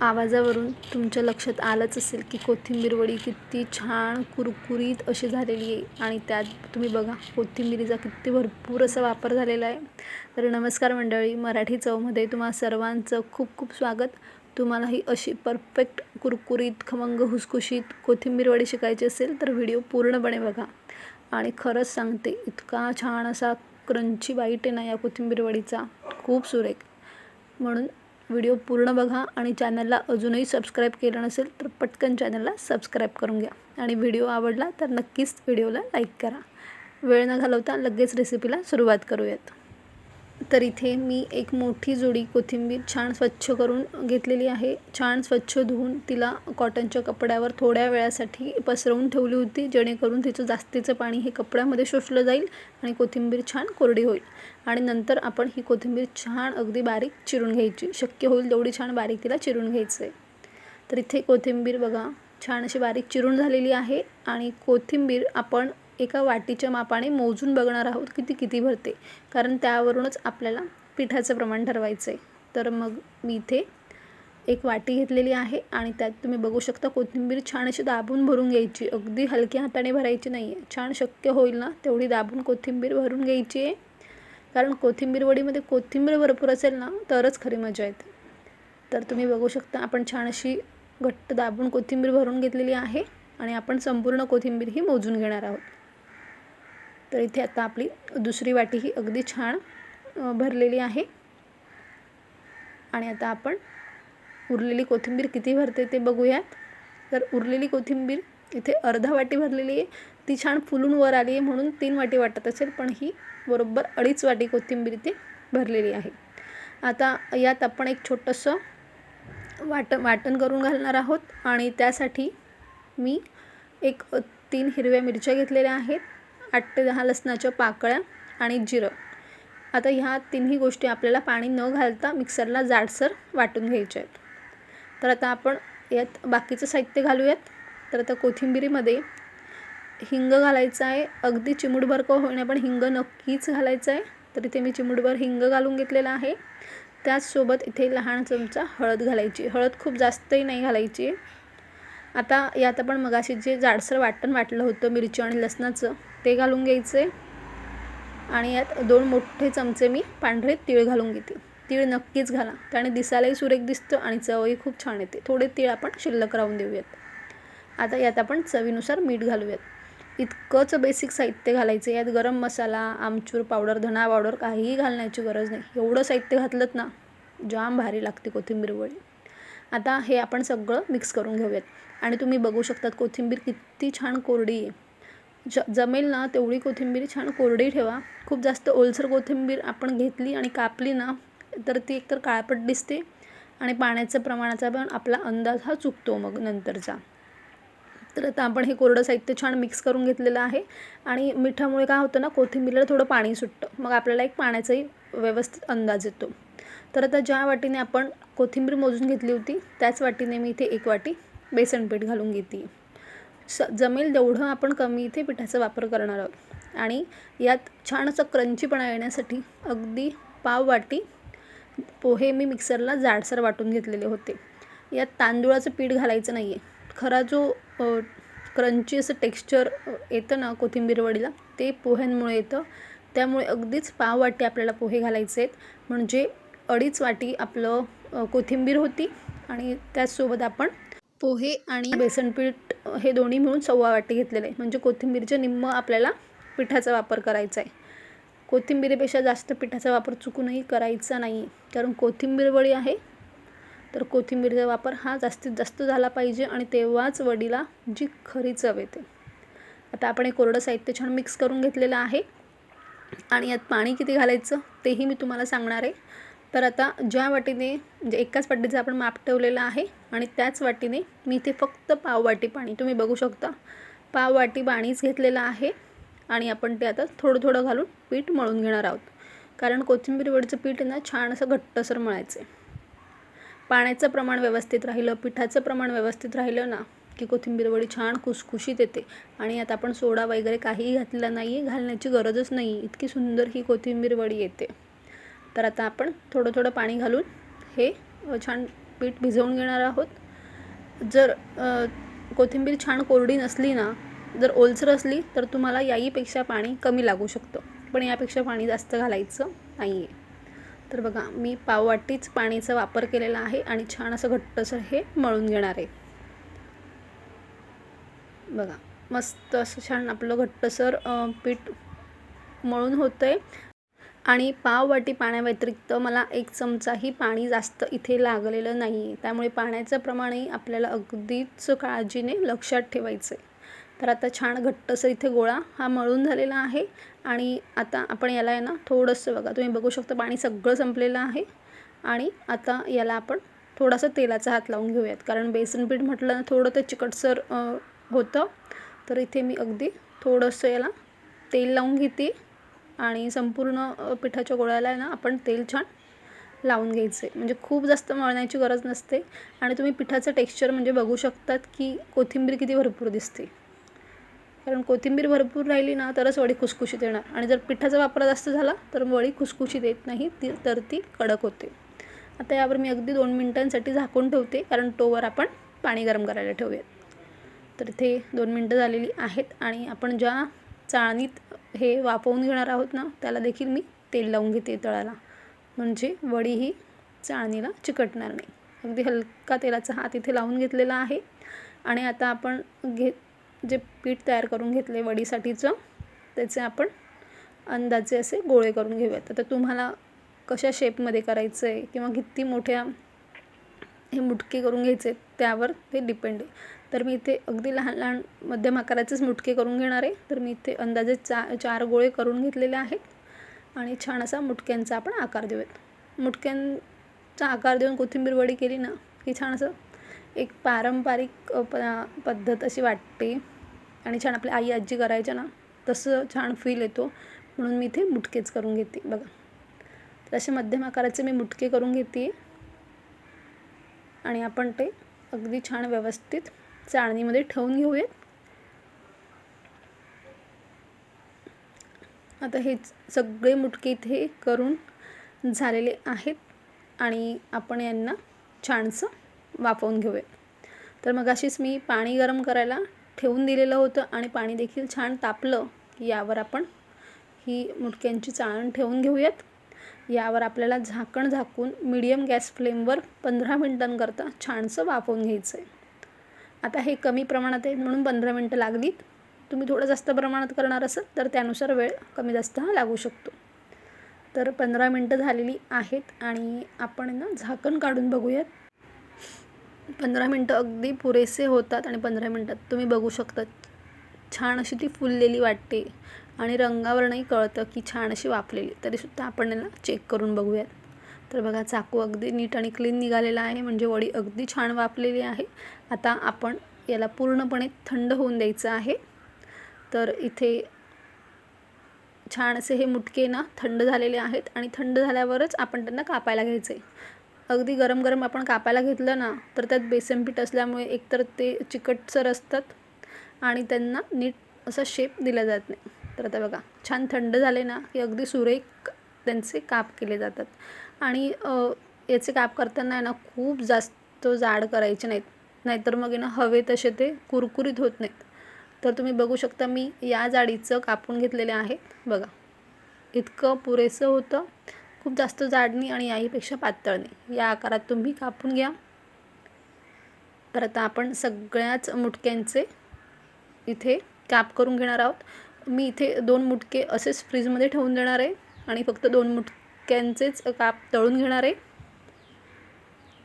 आवाजावरून तुमच्या लक्षात आलंच असेल की कोथिंबीर वडी किती छान कुरकुरीत अशी झालेली आहे. आणि त्यात तुम्ही बघा कोथिंबीरीचा किती भरपूर असा वापर झालेला आहे. तर नमस्कार मंडळी मराठी चवमध्ये तुम्हा सर्वांचं खूप खूप स्वागत. तुम्हाला ही अशी परफेक्ट कुरकुरीत खमंग हुसखुशीत कोथिंबीर वडी शिकायची असेल तर व्हिडिओ पूर्णपणे बघा. आणि खरंच सांगते इतका छान असा क्रंची वाईट आहे ना या कोथिंबीर वडीचा. खूप सुरेख. म्हणून व्हिडिओ पूर्ण बघा आणि चॅनलला अजूनही सबस्क्राईब केलं नसेल तर पटकन चॅनलला सबस्क्राईब करून घ्या. आणि व्हिडिओ आवडला तर नक्कीच व्हिडिओला लाईक करा. वेळ न घालवता लगेच रेसिपीला सुरुवात करूयात. तर इथे मी एक मोठी जोडी कोथिंबीर छान स्वच्छ करून घेतलेली आहे. छान स्वच्छ धुवून तिला कॉटनच्या कपड्यावर थोड्या वेळासाठी पसरवून ठेवली होती जेणेकरून तिचं जास्तीचं पाणी हे कपड्यामध्ये शोषलं जाईल आणि कोथिंबीर छान कोरडी होईल. आणि नंतर आपण ही कोथिंबीर छान अगदी बारीक चिरून घ्यायची. शक्य होईल तेवढी छान बारीक तिला चिरून घ्यायचं. आहे तर इथे कोथिंबीर बघा छान अशी बारीक चिरून झालेली आहे. आणि कोथिंबीर आपण एका वाटीच्या मापाने मोजून बघणार आहोत किती किती भरते. कारण त्यावरूनच आपल्याला पिठाचं प्रमाण ठरवायचं आहे तर मग मी इथे एक वाटी घेतलेली आहे आणि त्यात तुम्ही बघू शकता कोथिंबीर छान अशी दाबून भरून घ्यायची. अगदी हलक्या हाताने भरायची नाही आहे छान शक्य होईल ना तेवढी दाबून कोथिंबीर भरून घ्यायची. आहे कारण कोथिंबीर वडीमध्ये कोथिंबीर भरपूर असेल ना तरच खरी मजा येते. तर तुम्ही बघू शकता आपण छान अशी घट्ट दाबून कोथिंबीर भरून घेतलेली आहे आणि आपण संपूर्ण कोथिंबीर ही मोजून घेणार आहोत. तर इथे आता आपली दुसरी वाटी ही अगदी छान भरलेली आहे. आणि आता आपण उरलेली कोथिंबीर किती भरते ते बघूयात. तर उरलेली कोथिंबीर इथे अर्धा वाटी भरलेली आहे. ती छान फुलून वर आली आहे म्हणून तीन वाटी वाटत असेल पण ही बरोबर अडीच वाटी कोथिंबीर इथे भरलेली आहे. आता यात आपण एक छोटंसं वाट वाटण करून घालणार आहोत. आणि त्यासाठी मी एक तीन हिरव्या मिरच्या घेतलेल्या आहेत. आठ ते दहा लसणाच्या पाकळ्या आणि जिरं. आता ह्या तिन्ही गोष्टी आपल्याला पाणी न घालता मिक्सरला जाडसर वाटून घ्यायच्या आहेत. तर आता आपण यात बाकीचं साहित्य घालूयात. तर आता कोथिंबिरीमध्ये हिंग घालायचं आहे. अगदी चिमुडभर का होईना पण हिंग नक्कीच घालायचं आहे. तर इथे मी चिमुडभर हिंग घालून घेतलेला आहे. त्याचसोबत इथे लहान चमचा हळद घालायची. हळद खूप जास्तही नाही घालायची. आता यात आपण मगाशी जे जाडसर वाटण वाटलं होतं मिरची आणि लसणाचं ते घालून घ्यायचे. आणि यात दोन मोठे चमचे मी पांढरे तीळ घालून घेते. तीळ नक्कीच घाला. त्याने दिसायलाही सुरेख दिसतं आणि चवही खूप छान येते. थोडे तीळ आपण शिल्लक राहून देऊयात. आता यात आपण चवीनुसार मीठ घालूयात. इतकंच बेसिक साहित्य घालायचं. यात गरम मसाला आमचूर पावडर धणा पावडर काहीही घालण्याची गरज नाही. एवढं साहित्य घातलंत ना जाम भारी लागते कोथिंबीर वळी आता हे आपण सगळं मिक्स करून घेऊयात. आणि तुम्ही बघू शकतात कोथिंबीर किती छान कोरडी आहे. ज जमेल ना तेवढी कोथिंबीर छान कोरडी ठेवा. खूप जास्त ओलसर कोथिंबीर आपण घेतली आणि कापली ना तर ती एकतर काळपट दिसते आणि पाण्याच्या प्रमाणाचा पण आपला अंदाज हा चुकतो मग नंतरचा. तर आता आपण हे कोरडं साहित्य छान मिक्स करून घेतलेलं आहे. आणि मिठामुळे काय होतं ना कोथिंबीरला थोडं पाणी सुटतं. मग आपल्याला एक पाण्याचाही व्यवस्थित अंदाज येतो. तर आता ज्या वाटीने आपण कोथिंबीर मोजून घेतली होती त्याच वाटीने मी इथे एक वाटी बेसन पीठ घालून घेते. स जमेल तेवढं आपण कमी इथे पिठाचा वापर करणार आहोत. आणि यात छान असं क्रंचीपणा येण्यासाठी अगदी पाव वाटी पोहे मी मिक्सरला जाडसर वाटून घेतलेले होते. यात तांदूळाचं पीठ घालायचं नाही आहे खरा जो क्रंची असं टेक्स्चर येतं ना कोथिंबीर वडीला ते पोह्यांमुळे येतं. त्यामुळे अगदीच पाव वाटी आपल्याला पोहे घालायचे आहेत. म्हणजे अडीच वाटी आपलं कोथिंबीर होती आणि त्याचसोबत आपण पोहे आणि बेसनपीठ हे दोन्ही मिळून सव्वा वाटी घेतलेले. आहे म्हणजे कोथिंबीरचं निम्म आपल्याला पिठाचा वापर करायचा आहे. कोथिंबीरीपेक्षा जास्त पिठाचा वापर चुकूनही करायचा नाही. कारण कोथिंबीर वडी आहे तर कोथिंबीरचा वापर हा जास्तीत जास्त झाला पाहिजे आणि तेव्हाच वडीला जी खरी चव येते. आता आपण हे कोरडं साहित्य छान मिक्स करून घेतलेलं आहे. आणि यात पाणी किती घालायचं तेही मी तुम्हाला सांगणार आहे. तर आता ज्या वाटीने म्हणजे एकाच वाटीचं आपण माप ठेवलेलं आहे आणि त्याच वाटीने मी इथे फक्त पाववाटी पाणी तुम्ही बघू शकता. पाववाटी पाणीच घेतलेलं आहे आणि आपण ते आता थोडं थोडं घालून पीठ मळून घेणार आहोत. कारण कोथिंबीरवडीचं पीठ ना छान असं घट्टसर मळायचं आहे पाण्याचं प्रमाण व्यवस्थित राहिलं पिठाचं प्रमाण व्यवस्थित राहिलं ना की कोथिंबीर वडी छान खुसखुशीत येते. आणि आता आपण सोडा वगैरे काहीही घातलेला नाही आहे घालण्याची गरजच नाही इतकी सुंदर ही कोथिंबीर वडी येते. तर आता आपण थोडं थोडं पाणी घालून हे छान पीठ भिजवून घेणार आहोत. जर कोथिंबीर छान कोरडी नसली ना जर ओलसर असली तर तुम्हाला याईपेक्षा पाणी कमी लागू शकतं. पण यापेक्षा पाणी जास्त घालायचं नाही आहे तर बघा मी पाववाटीच पाणीचा वापर केलेला आहे आणि छान असं घट्टसर हे मळून घेणार आहे. बघा मस्त असं छान आपलं घट्टसर पीठ मळून होतं आहे आणि पाववाटी पाण्याव्यतिरिक्त मला एक चमचाही पाणी जास्त इथे लागलेलं नाही आहे त्यामुळे पाण्याचं प्रमाणही आपल्याला अगदीच काळजीने लक्षात ठेवायचं आहे तर आता छान घट्टसर इथे गोळा हा मळून झालेला आहे आणि आता आपण याला आहे ना थोडंसं बघा. तुम्ही बघू शकता पाणी सगळं संपलेलं आहे आणि आता याला आपण थोडासा तेलाचा हात लावून घेऊयात. कारण बेसन पीठ म्हटलं ना थोडं ते चिकटसर होतं. तर इथे मी अगदी थोडंसं याला तेल लावून घेते. आणि संपूर्ण पिठाच्या गोळ्याला आहे ना आपण तेल छान लावून घ्यायचे. म्हणजे खूप जास्त मळण्याची गरज नसते. आणि तुम्ही पिठाचं टेक्स्चर म्हणजे बघू शकतात की कोथिंबीर किती भरपूर दिसते. कारण कोथिंबीर भरपूर राहिली ना तरच वडी खुसखुशीत येणार. आणि जर पिठाचा वापर जास्त झाला तर वडी खुसखुशीत येत नाही ती तर ती कडक होते. आता यावर मी अगदी दोन मिनटांसाठी झाकून ठेवते कारण तोवर आपण पाणी गरम करायला ठेवूयात. तर इथे दोन मिनटं झालेली आहेत. आणि आपण ज्या चाळणीत हे वाफवून घेणार आहोत ना त्याला देखील मी तेल लावून घेते तळाला. म्हणजे वडी ही चाळणीला चिकटणार नाही. अगदी हलका तेलाचा हात इथे लावून घेतलेला आहे. आणि आता आपण घे जे पीठ तयार करून घेतले वडीसाठीचं त्याचे आपण अंदाजे असे गोळे करून घेऊयात. आता तुम्हाला कशा शेपमध्ये करायचं आहे किंवा किती मोठ्या हे मुटके करून घ्यायचे त्यावर ते डिपेंड आहे. तर मी इथे अगदी लहान लहान मध्यम आकाराचेच मुटके करून घेणार आहे. तर मी इथे अंदाजे चा चार गोळे करून घेतलेले आहेत. आणि छान असा मुटक्यांचा आपण आकार देऊयात. मुटक्यांचा आकार देऊन कोथिंबीर वडी केली ना की छान असं एक पारंपरिक प पद्धत अशी वाटते. आणि छान आपल्या आई आजी करायच्या ना तसं छान फील येतो. म्हणून मी इथे मुटकेच करून घेते. बघा. तर असे मध्यम आकाराचे मी मुटके करून घेते. आणि आपण ते अगदी छान व्यवस्थित चाळणीमध्ये ठेवून घेऊयात. आता हे सगळे मुटके इथे करून झालेले आहेत आणि आपण यांना छानसं वाफवून घेऊयात. तर मग अशीच मी पाणी गरम करायला ठेवून दिलेलं होतं आणि पाणी देखील छान तापलं की यावर आपण ही मुटक्यांची चाळण ठेवून घेऊयात. यावर आपल्याला झाकण झाकून मीडियम गॅस फ्लेमवर पंधरा मिनटांकरता छानसं वाफवून घ्यायचं आहे आता हे कमी प्रमाणात आहे म्हणून पंधरा मिनटं लागलीत. तुम्ही थोडं जास्त प्रमाणात करणार असाल तर त्यानुसार वेळ कमी जास्त हा लागू शकतो. तर पंधरा मिनटं झालेली आहेत आणि आपण ना झाकण काढून बघूयात. पंधरा मिनटं अगदी पुरेसे होतात आणि पंधरा मिनटात तुम्ही बघू शकता छान अशी ती फुललेली वाटते. आणि रंगावरनंही कळतं की छान अशी वाफलेली. तरीसुद्धा आपण याला चेक करून बघूयात. तर बघा चाकू अगदी नीट आणि क्लीन निघालेला आहे. म्हणजे वडी अगदी छान वाफलेली आहे. आता आपण याला पूर्णपणे थंड होऊन द्यायचं आहे. तर इथे छान असे हे मुटके ना थंड झालेले आहेत आणि थंड झाल्यावरच आपण त्यांना कापायला घ्यायचे अगदी गरम गरम आपण कापायला घेतलं ना तर त्यात बेसन पीठ असल्यामुळे एकतर ते चिकटसर असतात आणि त्यांना नीट असा शेप दिला जात नाही. तर आता बघा छान थंड झाले ना की अगदी सुरेख त्यांचे काप केले जातात. आणि याचे काप करताना आहे ना खूप जास्त जाड करायचे नाहीत. नाहीतर मग ना हवे तसे ते कुरकुरीत होत नाहीत. तर तुम्ही बघू शकता मी या जाडीचं कापून घेतलेले आहे. बघा इतकं पुरेसं होतं. खूप जास्त जाडणी आणि याहीपेक्षा पातळ नाही. या आकारात तुम्ही कापून घ्या. तर आता आपण सगळ्याच मुटक्यांचे इथे काप करून घेणार आहोत. मी इथे दोन मुटके असेच फ्रीजमध्ये ठेवून देणार आहे आणि फक्त दोन मुटक्यांचेच काप तळून घेणार आहे.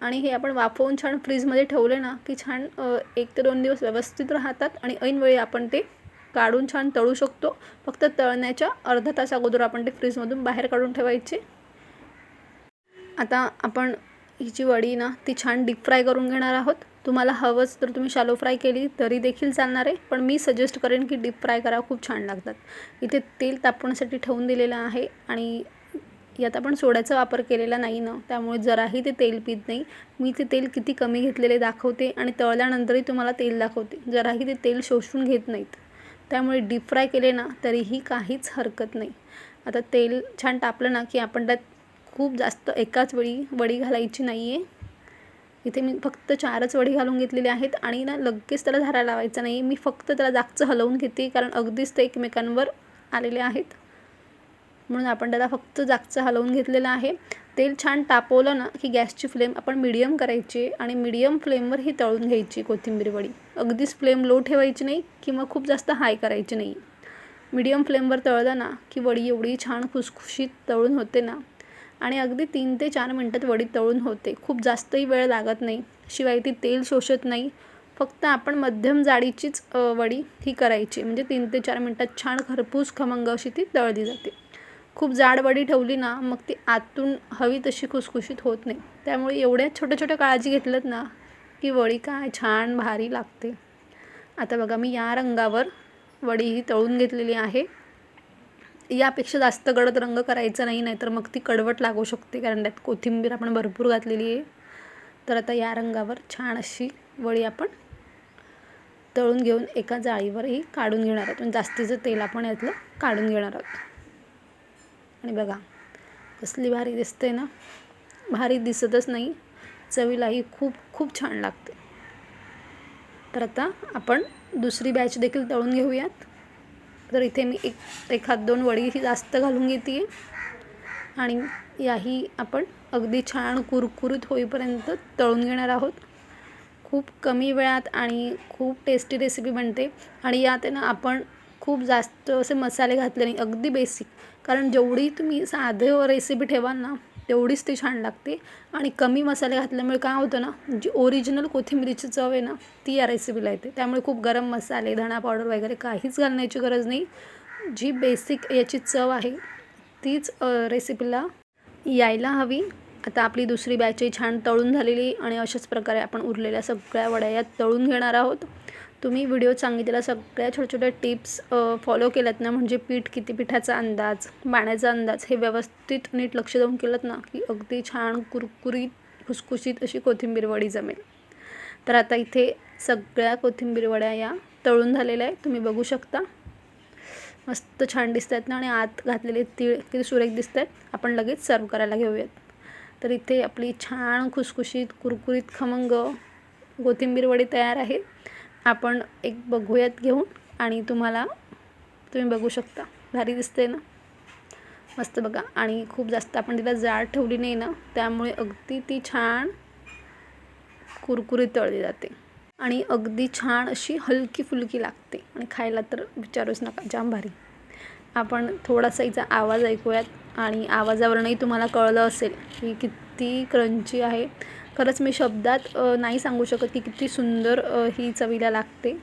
आणि हे आपण वाफवून छान फ्रीजमध्ये ठेवले ना की छान एक ते दोन दिवस व्यवस्थित राहतात आणि ऐनवेळी आपण ते काढून छान तळू शकतो. फक्त तळण्याच्या अर्धा तास अगोदर आपण ते फ्रीजमधून बाहेर काढून ठेवायचे. आता आपण हिची जी वडी ना ती छान डीप फ्राय करून घेणार आहोत. तुम्हाला हवंच तर तुम्ही शालो फ्राय केली तरी देखील चालणार आहे. पण मी सजेस्ट करेन की डीप फ्राय करा खूप छान लागतात. इथे तेल तापवण्यासाठी ठेवून दिलेलं आहे आणि यात आपण सोड्याचा वापर केलेला नाही ना त्यामुळे जराही ते तेल पित नाही. मी ते तेल किती कमी घेतलेले दाखवते आणि तळल्यानंतरही तुम्हाला तेल दाखवते. जराही ते तेल शोषून घेत नाहीत. त्यामुळे डीप फ्राय केले ना तरीही काहीच हरकत नाही. आता तेल छान तापलं ना की आपण त्यात खूप जास्त एकाच वेळी वडी घालायची नाही आहे इथे मी फक्त चारच वडी घालून घेतलेली आहेत आणि ना लगेच त्याला झारा लावायचा नाही. मी फक्त त्याला जागचं हलवून घेते कारण अगदीच ते एकमेकांवर आलेले आहेत. म्हणून आपण त्याला फक्त जागचं हलवून घेतलेलं आहे. तेल छान तापवलं ना की गॅसची फ्लेम आपण मिडियम करायची आणि मिडियम फ्लेमवर ही तळून घ्यायची कोथिंबीर वडी. अगदीच फ्लेम लो ठेवायची नाही किंवा खूप जास्त हाय करायची नाही. मिडियम फ्लेमवर तळलं ना की वडी एवढी छान खुसखुशीत तळून होते ना आणि अगदी तीन ते चार मिनटात वडी तळून होते. खूप जास्तही वेळ लागत नाही. शिवाय ती तेल शोषत नाही. फक्त आपण मध्यम जाडीचीच वडी ही करायची. म्हणजे तीन ते चार मिनटात छान खरपूस खमंग अशी ती तळली जाते. खूप जाड वडी ठेवली ना मग ती आतून हवी तशी खुसखुशीत होत नाही. त्यामुळे एवढ्या छोट्या छोट्या काळजी घेतल्यात ना की वडी काय छान भारी लागते. आता बघा मी या रंगावर वडी ही तळून घेतलेली आहे. यापेक्षा जास्त गडद रंग करायचा नाही नाहीतर मग ती कडवट लागू शकते. कारण त्यात कोथिंबीर आपण भरपूर घातलेली आहे. तर आता या रंगावर छान अशी वळी आपण तळून घेऊन एका जाळीवरही काढून घेणार आहोत. म्हणजे जास्तीचं तेल आपण यातलं काढून घेणार आहोत. आणि बघा कसली भारी दिसते ना. भारी दिसतच नाही. चवीलाही खूप खूप छान लागते. तर आता आपण दुसरी बॅच देखील तळून घेऊयात. तर इथे मी एक एखाद दोन वडीही जास्त घालून घेते. आहे आणि याही आपण अगदी छान कुरकुरीत होईपर्यंत तळून घेणार आहोत. खूप कमी वेळात आणि खूप टेस्टी रेसिपी बनते. आणि यात आहे ना आपण खूप जास्त असे मसाले घातले नाही अगदी बेसिक कारण जेवढी तुम्ही साधं रेसिपी ठेवाल ना तेवढीच ती छान लागते. आणि कमी मसाले घातल्यामुळे काय होतं ना जी ओरिजिनल कोथिंबिरीची चव आहे ना ती या रेसिपीला येते. त्यामुळे खूप गरम मसाले धणा पावडर वगैरे काहीच घालण्याची गरज नाही. जी बेसिक याची चव आहे तीच रेसिपीला यायला हवी. आता आपली दुसरी बॅचही छान तळून झालेली आणि अशाच प्रकारे आपण उरलेल्या सगळ्या वड्या यात तळून घेणार आहोत. तुम्ही व्हिडिओ सांगितलेला सगळ्या छोट्या छोट्या टिप्स फॉलो केल्यात ना? म्हणजे पीठ किती पिठाचा अंदाज पाण्याचा अंदाज हे व्यवस्थित नीट लक्ष देऊन केलं ना की अगदी छान कुरकुरीत खुसखुशीत अशी कोथिंबीर वडी जमेल. तर आता इथे सगळ्या कोथिंबीर वड्या या तळून झालेल्या आहे तुम्ही बघू शकता. मस्त छान दिसत आहेत ना? आणि आत घातलेले तीळ किती सुरेख दिसत आहेत आपण लगेच सर्व करायला घेऊयात. तर इथे आपली छान खुसखुशीत कुरकुरीत खमंग कोथिंबीर वडी तयार आहे आपण एक बघूयात घेऊन आणि तुम्हाला तुम्ही बघू शकता. भारी दिसते ना? मस्त बघा. आणि खूप जास्त आपण तिला जाड ठेवली नाही ना त्यामुळे अगदी ती छान कुरकुरीत तळली जाते. आणि अगदी छान अशी हलकी फुलकी लागते. आणि खायला तर विचारूच नका जाम भारी. आपण थोडासा हिचा आवाज ऐकूयात. आणि आवाजावरूनही तुम्हाला कळलं असेल की किती क्रंची आहे. खरंच मी शब्दात नाही सांगू शकत की किती सुंदर ही चवीला लागते.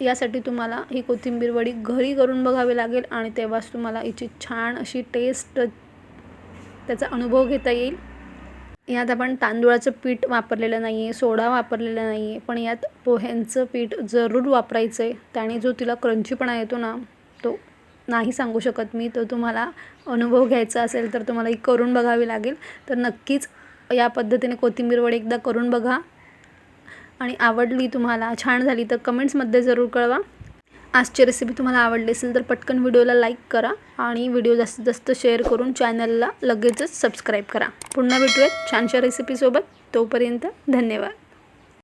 यासाठी तुम्हाला ही कोथिंबीर वडी घरी करून बघावी लागेल आणि तेव्हाच तुम्हाला हिची छान अशी टेस्ट त्याचा अनुभव घेता येईल. यात आपण तांदूळाचं पीठ वापरलेलं नाही आहे सोडा वापरलेला नाही आहे पण यात पोह्यांचं पीठ जरूर वापरायचं आहे त्याने जो तिला क्रंचीपणा येतो ना तो नाही सांगू शकत मी. तो तुम्हाला अनुभव घ्यायचा असेल तर तुम्हाला ही करून बघावी लागेल. तर नक्कीच या पद्धतीने कोथिंबीरवड एकदा करून बघा. आणि आवडली तुम्हाला छान झाली तर कमेंट्समध्ये जरूर कळवा. आजची रेसिपी तुम्हाला आवडली असेल तर पटकन व्हिडिओला लाईक करा आणि व्हिडिओ जास्तीत जास्त शेअर करून चॅनलला लगेचच सबस्क्राईब करा. पुन्हा भेटूयात छानशा रेसिपीसोबत तोपर्यंत धन्यवाद.